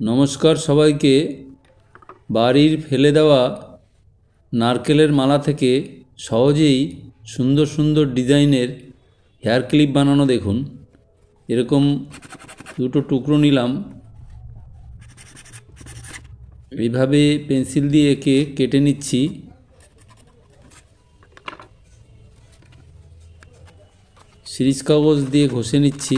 নমস্কার সবাইকে। বাড়ির ফেলে দেওয়া নারকেলের মালা থেকে সহজেই সুন্দর সুন্দর ডিজাইনের হেয়ার ক্লিপ বানানো দেখুন। এরকম দুটো টুকরো নিলাম। এইভাবে পেন্সিল দিয়ে এঁকে কেটে নিচ্ছি। সিরিজ কাগজ দিয়ে ঘষে নিচ্ছি।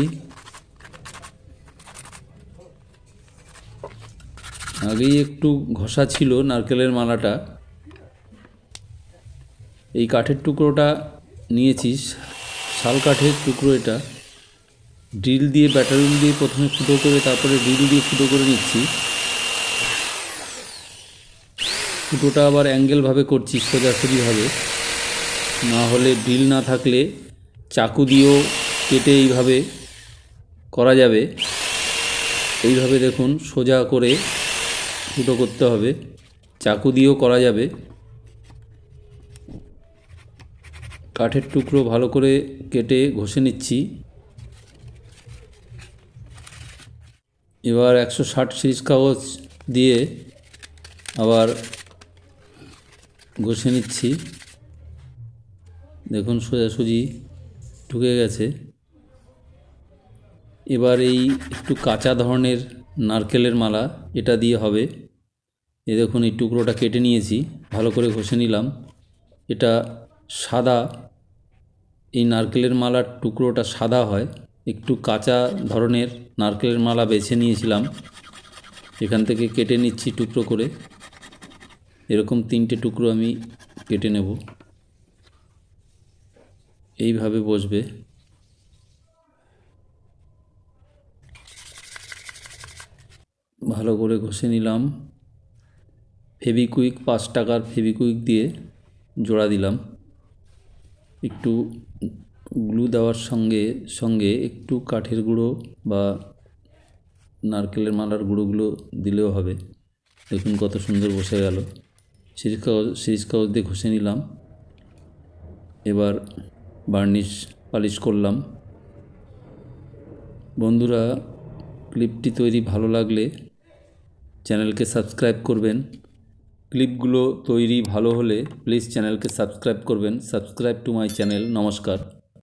আগেই একটু ঘষা ছিল নারকেলের মালাটা। এই কাঠের টুকরোটা নিয়েছিস, শাল কাঠের টুকরো এটা। ড্রিল দিয়ে ব্যাটারিল দিয়ে প্রথমে ফুটো করে, তারপরে ড্রিল দিয়ে ফুটো করে নিচ্ছি। ফুটোটা আবার অ্যাঙ্গেলভাবে করছি সোজাসুজিভাবে না হলে ড্রিল না থাকলে চাকু দিয়েও কেটে এইভাবে করা যাবে। এইভাবে দেখুন, সোজা করে ফুটো করতে হবে। চাকু দিয়েও করা যাবে। কাঠের টুকরো ভালো করে কেটে ঘষে নিচ্ছি। এবার একশো ষাট সিরিজ কাগজ দিয়ে আবার ঘষে নিচ্ছি। দেখুন সোজাসুজি ঢুকে গেছে। এবার এই একটু কাঁচা ধরনের নারকেলের মালা, এটা দিয়ে হবে। এ দেখুন, এই টুকরোটা কেটে নিয়েছি, ভালো করে ঘষে নিলাম। এটা সাদা, এই নারকেলের মালার টুকরোটা সাদা হয়। একটু কাঁচা ধরনের নারকেলের মালা বেছে নিয়েছিলাম। এখান থেকে কেটে নিচ্ছি টুকরো করে। এরকম তিনটে টুকরো আমি কেটে নেব। এইভাবে বসবে। ভালো করে ঘষে নিলাম। ফেভিকুইক, পাঁচ টাকার ফেভিকুইক দিয়ে জোড়া দিলাম। একটু গ্লু দেওয়ার সঙ্গে সঙ্গে একটু কাঠের গুঁড়ো বা নারকেলের মালার গুঁড়োগুলো দিলেও হবে। দেখুন কত সুন্দর বসে গেল। সিরিজ কাগজ সিরিজ কাগজ দিয়ে ঘষে নিলাম। এবার বার্নিশ পালিশ করলাম। বন্ধুরা, ক্লিপটি তৈরি ভালো লাগলে চ্যানেলকে সাবস্ক্রাইব করবেন। ক্লিপগুলো তৈরি ভালো হলে প্লিজ চ্যানেলকে সাবস্ক্রাইব করবেন। Subscribe to my channel. নমস্কার।